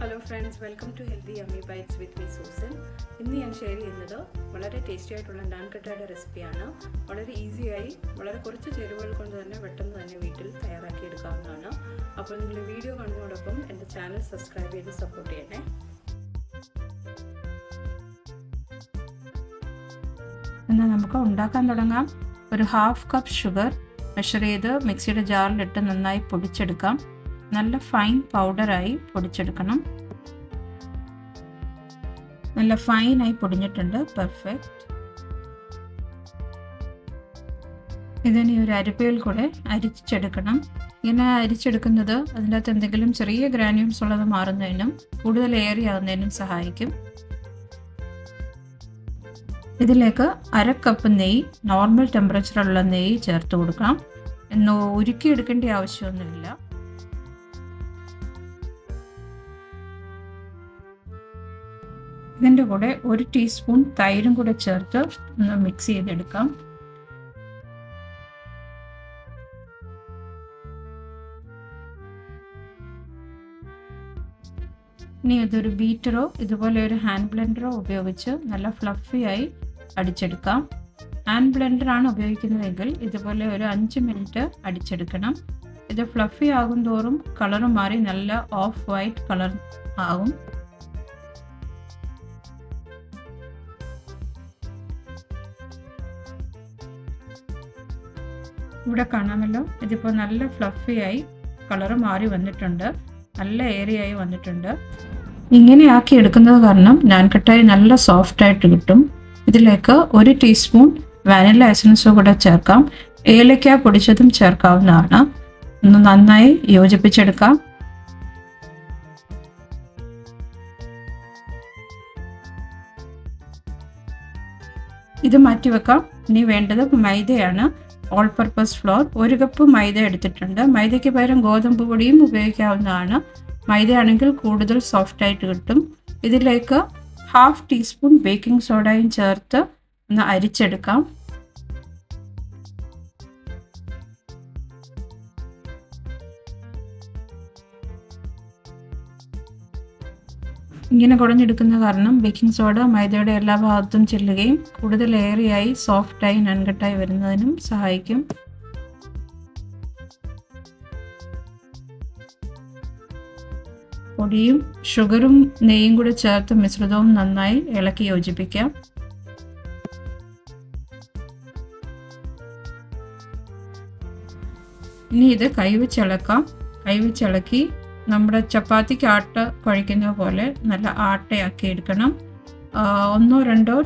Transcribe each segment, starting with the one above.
Hello friends welcome to healthy yummy bites with me Susan ഇന്ന് ഞാൻ share ചെയ്യുന്നത് വളരെ ടേസ്റ്റി ആയിട്ടുള്ള നാൻകട്ടയുടെ റെസിപ്പിയാണ് വളരെ ഈസിയായി വളരെ കുറച്ച് ചേരുവകൾ കൊണ്ട് തന്നെ പെട്ടെന്ന് തന്നെ വീട്ടിൽ തയ്യാറാക്കി എടുക്കാവുന്നതാണ്. അപ്പോൾ നിങ്ങൾ വീഡിയോ കാണുന്നതോടൊപ്പം എന്റെ ചാനൽ സബ്സ്ക്രൈബ് ചെയ്ത് സപ്പോർട്ട് ചെയ്യണേ. എന്നാൽ നമുക്ക് ഉണ്ടാക്കാൻ തുടങ്ങാം. ഒരു ഹാഫ് കപ്പ് ഷുഗർ മെഷർ ചെയ്ത് മിക്സിയുടെ ജാറിലിട്ട് നന്നായി പൊടിച്ചെടുക്കാം. നല്ല ഫൈൻ പൗഡറായി പൊടിച്ചെടുക്കണം. നല്ല ഫൈനായി പൊടിഞ്ഞിട്ടുണ്ട്. പെർഫെക്റ്റ് ഇതിനി ഒരു അരിപ്പയിൽ കൂടെ അരിച്ചെടുക്കണം. ഇങ്ങനെ അരിച്ചെടുക്കുന്നത് അതിന്റെ അകത്ത് എന്തെങ്കിലും ചെറിയ ഗ്രാനുവൽസ് ഉള്ളത് മാറുന്നതിനും കൂടുതൽ ഏറി ആകുന്നതിനും സഹായിക്കും. ഇതിലേക്ക് അര കപ്പ് നെയ്യ് നോർമൽ ടെമ്പറേച്ചറുള്ള നെയ്യ് ചേർത്ത് കൊടുക്കാം എന്ന് ഉരുക്കിയെടുക്കേണ്ട ആവശ്യമൊന്നുമില്ല. ഇതിന്റെ കൂടെ ഒരു ടീസ്പൂൺ തൈരും കൂടെ ചേർത്ത് ഒന്ന് മിക്സ് ചെയ്തെടുക്കാം. ഇനി ഇതൊരു ബീറ്ററോ ഇതുപോലെ ഒരു ഹാൻഡ് ബ്ലെൻഡറോ ഉപയോഗിച്ച് നല്ല ഫ്ലഫി ആയി അടിച്ചെടുക്കാം. ഹാൻഡ് ബ്ലെൻഡർ ആണ് ഉപയോഗിക്കുന്നതെങ്കിൽ ഇതുപോലെ ഒരു അഞ്ച് മിനിറ്റ് അടിച്ചെടുക്കണം. ഇത് ഫ്ലഫി ആകും തോറും കളർ മാറി നല്ല ഓഫ് വൈറ്റ് കളർ ആകും. ഇവിടെ കാണാമല്ലോ. ഇതിപ്പോൾ നല്ല ഫ്ലഫി ആയി കളർ മാറി വന്നിട്ടുണ്ട്. നല്ല ഏരിയയായി വന്നിട്ടുണ്ട്. ഇങ്ങനെ ആക്കി എടുക്കുന്നത് കാരണം ഞാൻ കട്ടായി നല്ല സോഫ്റ്റ് ആയിട്ട് കിട്ടും. ഇതിലേക്ക് ഒരു ടീസ്പൂൺ വാനില എസൻസ് കൂടെ ചേർക്കാം. ഏലക്ക പൊടിച്ചതും ചേർക്കാവുന്നതാണ്. ഒന്ന് നന്നായി യോജിപ്പിച്ചെടുക്കാം. ഇത് മാറ്റി വെക്കാം ഇനി വേണ്ടത് മൈദയാണ്. ഓൾ പർപ്പസ് ഫ്ലോർ ഒരു കപ്പ് മൈദ എടുത്തിട്ടുണ്ട്. മൈദയ്ക്ക് പകരം ഗോതമ്പ് പൊടിയും ഉപയോഗിക്കാവുന്നതാണ്. മൈദയാണെങ്കിൽ കൂടുതൽ സോഫ്റ്റ് ആയിട്ട് കിട്ടും. ഇതിലേക്ക് ഹാഫ് ടീസ്പൂൺ ബേക്കിംഗ് സോഡയും ചേർത്ത് ഒന്ന് അരിച്ചെടുക്കാം. ഇങ്ങനെ കുടഞ്ഞെടുക്കുന്ന കാരണം ബേക്കിംഗ് സോഡ മൈദയുടെ എല്ലാ ഭാഗത്തും ചെല്ലുകയും കൂടുതൽ ഏറിയായി സോഫ്റ്റായി നൻകട്ടായി വരുന്നതിനും സഹായിക്കും. പൊടിയും ഷുഗറും നെയ്യും കൂടെ ചേർത്ത് മിശ്രിതവും നന്നായി ഇളക്കി യോജിപ്പിക്കാം. ഇനി ഇത് കൈവച്ചിളക്കാം. കൈവച്ചിളക്കി നമ്മുടെ ചപ്പാത്തിക്ക് ആട്ട കുഴയ്ക്കുന്ന പോലെ നല്ല ആട്ടയാക്കി എടുക്കണം. ഒന്നോ രണ്ടോ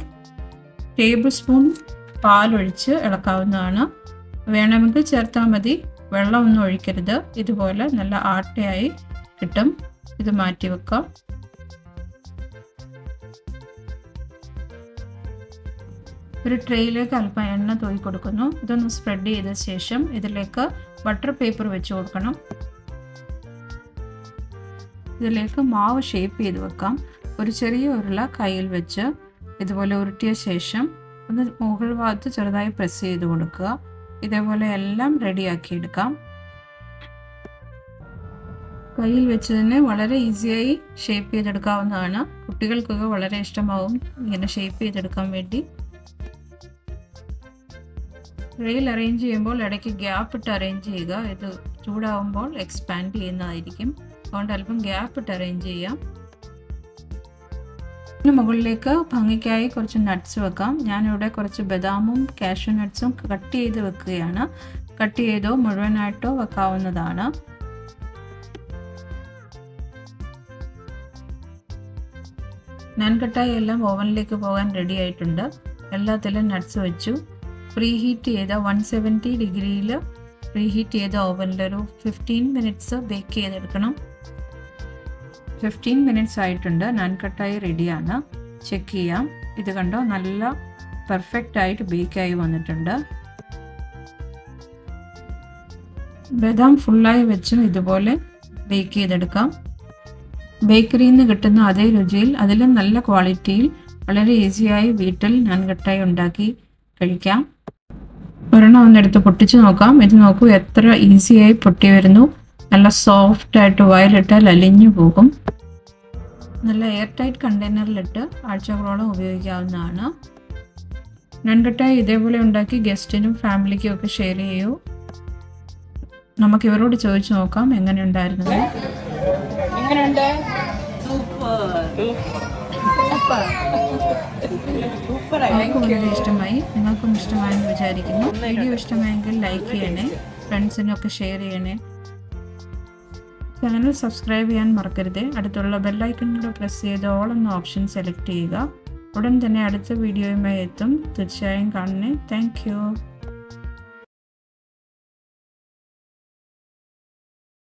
ടേബിൾ സ്പൂൺ പാലൊഴിച്ച് ഇളക്കാവുന്നതാണ്. വേണമെങ്കിൽ ചേർത്താൽ മതി. വെള്ളമൊന്നും ഒഴിക്കരുത്. ഇതുപോലെ നല്ല ആട്ടയായി കിട്ടും. ഇത് മാറ്റി വെക്കാം. ഒരു ട്രേയിലേക്ക് അല്പം എണ്ണ തൂയി കൊടുക്കുന്നു. ഇതൊന്ന് സ്പ്രെഡ് ചെയ്ത ശേഷം ഇതിലേക്ക് ബട്ടർ പേപ്പർ വെച്ച് കൊടുക്കണം. ഇതിലേക്ക് മാവ് ഷേപ്പ് ചെയ്ത് വെക്കാം. ഒരു ചെറിയ ഉരുള കയ്യിൽ വെച്ച് ഇതുപോലെ ഉരുട്ടിയ ശേഷം ഒന്ന് മുകൾ ഭാഗത്ത് ചെറുതായി പ്രസ് ചെയ്ത് കൊടുക്കുക. ഇതേപോലെ എല്ലാം റെഡിയാക്കി എടുക്കാം. കയ്യിൽ വെച്ച് തന്നെ വളരെ ഈസിയായി ഷേപ്പ് ചെയ്തെടുക്കാവുന്നതാണ്. കുട്ടികൾക്കൊക്കെ വളരെ ഇഷ്ടമാവും ഇങ്ങനെ ഷേപ്പ് ചെയ്തെടുക്കാൻ വേണ്ടി. റെയിൽ അറേഞ്ച് ചെയ്യുമ്പോൾ ഇടയ്ക്ക് ഗ്യാപ്പ് ഇട്ട് അറേഞ്ച് ചെയ്യുക. ഇത് ചൂടാവുമ്പോൾ എക്സ്പാൻഡ് ചെയ്യുന്നതായിരിക്കും. അതുകൊണ്ട് അല്പം ഗ്യാപ്പ് ഇട്ട് അറേഞ്ച് ചെയ്യാം. ഇതിന് മുകളിലേക്ക് ഭംഗിക്കായി കുറച്ച് നട്ട്സ് വെക്കാം. ഞാനിവിടെ കുറച്ച് ബദാമും കാഷ്യൂ നട്ട്സും കട്ട് ചെയ്ത് വെക്കുകയാണ്. കട്ട് ചെയ്തോ മുഴുവനായിട്ടോ വെക്കാവുന്നതാണ്. നാൻകട്ടായി എല്ലാം ഓവനിലേക്ക് പോകാൻ റെഡി ആയിട്ടുണ്ട്. എല്ലാത്തിലും നട്ട്സ് വെച്ചു. പ്രീ ഹീറ്റ് ചെയ്ത വൺ സെവന്റി ഡിഗ്രിയിൽ പ്രീ ഹീറ്റ് ചെയ്ത ഓവനിൽ ഒരു ഫിഫ്റ്റീൻ മിനിറ്റ്സ് ബേക്ക് ചെയ്തെടുക്കണം. ഫിഫ്റ്റീൻ മിനിറ്റ്സ് ആയിട്ടുണ്ട്. നാൻകട്ടായി റെഡിയാണ് ചെക്ക് ചെയ്യാം. ഇത് കണ്ടോ? നല്ല പെർഫെക്റ്റ് ആയിട്ട് ബേക്കായി വന്നിട്ടുണ്ട്. ബദാം ഫുള്ളായി വെച്ചും ഇതുപോലെ ബേക്ക് ചെയ്തെടുക്കാം. ബേക്കറിയിൽ നിന്ന് കിട്ടുന്ന അതേ രുചിയിൽ അതിലും നല്ല ക്വാളിറ്റിയിൽ വളരെ ഈസിയായി വീട്ടിൽ നാൻകട്ടായി ഉണ്ടാക്കി കഴിക്കാം. ഒരെണ്ണം ഒന്നെടുത്ത് പൊട്ടിച്ച് നോക്കാം. ഇത് നോക്കൂ എത്ര ഈസിയായി പൊട്ടി വരുന്നു. നല്ല സോഫ്റ്റ് ആയിട്ട് വയലിട്ടാൽ അലിഞ്ഞു പോകും. നല്ല എയർ ടൈറ്റ് കണ്ടെയ്നറിലിട്ട് ആഴ്ചകളോളം ഉപയോഗിക്കാവുന്നതാണ്. നൻകട്ടായി ഇതേപോലെ ഉണ്ടാക്കി ഗസ്റ്റിനും ഫാമിലിക്കും ഒക്കെ ഷെയർ ചെയ്യൂ. നമുക്ക് ഇവരോട് ചോദിച്ചു നോക്കാം എങ്ങനെ ഉണ്ടായിരുന്നത്. എങ്ങനെയുണ്ട്? സൂപ്പർ. സൂപ്പർ സൂപ്പർ അവർക്ക് വളരെ ഇഷ്ടമായി. നിങ്ങൾക്കും ഇഷ്ടമായെന്ന് വിചാരിക്കുന്നു. വീഡിയോ ഇഷ്ടമായെങ്കിൽ ലൈക്ക് ചെയ്യണേ. ഫ്രണ്ട്സിനൊക്കെ ഷെയർ ചെയ്യണേ. ചാനൽ സബ്സ്ക്രൈബ് ചെയ്യാൻ മറക്കരുത്. അടുത്തുള്ള ബെല്ലൈക്കണിലൂടെ പ്രസ് ചെയ്ത് ഓൾ എന്ന ഓപ്ഷൻ സെലക്ട് ചെയ്യുക. ഉടൻ തന്നെ അടുത്ത വീഡിയോയുമായി എത്തും. തീർച്ചയായും കാണണേ. താങ്ക്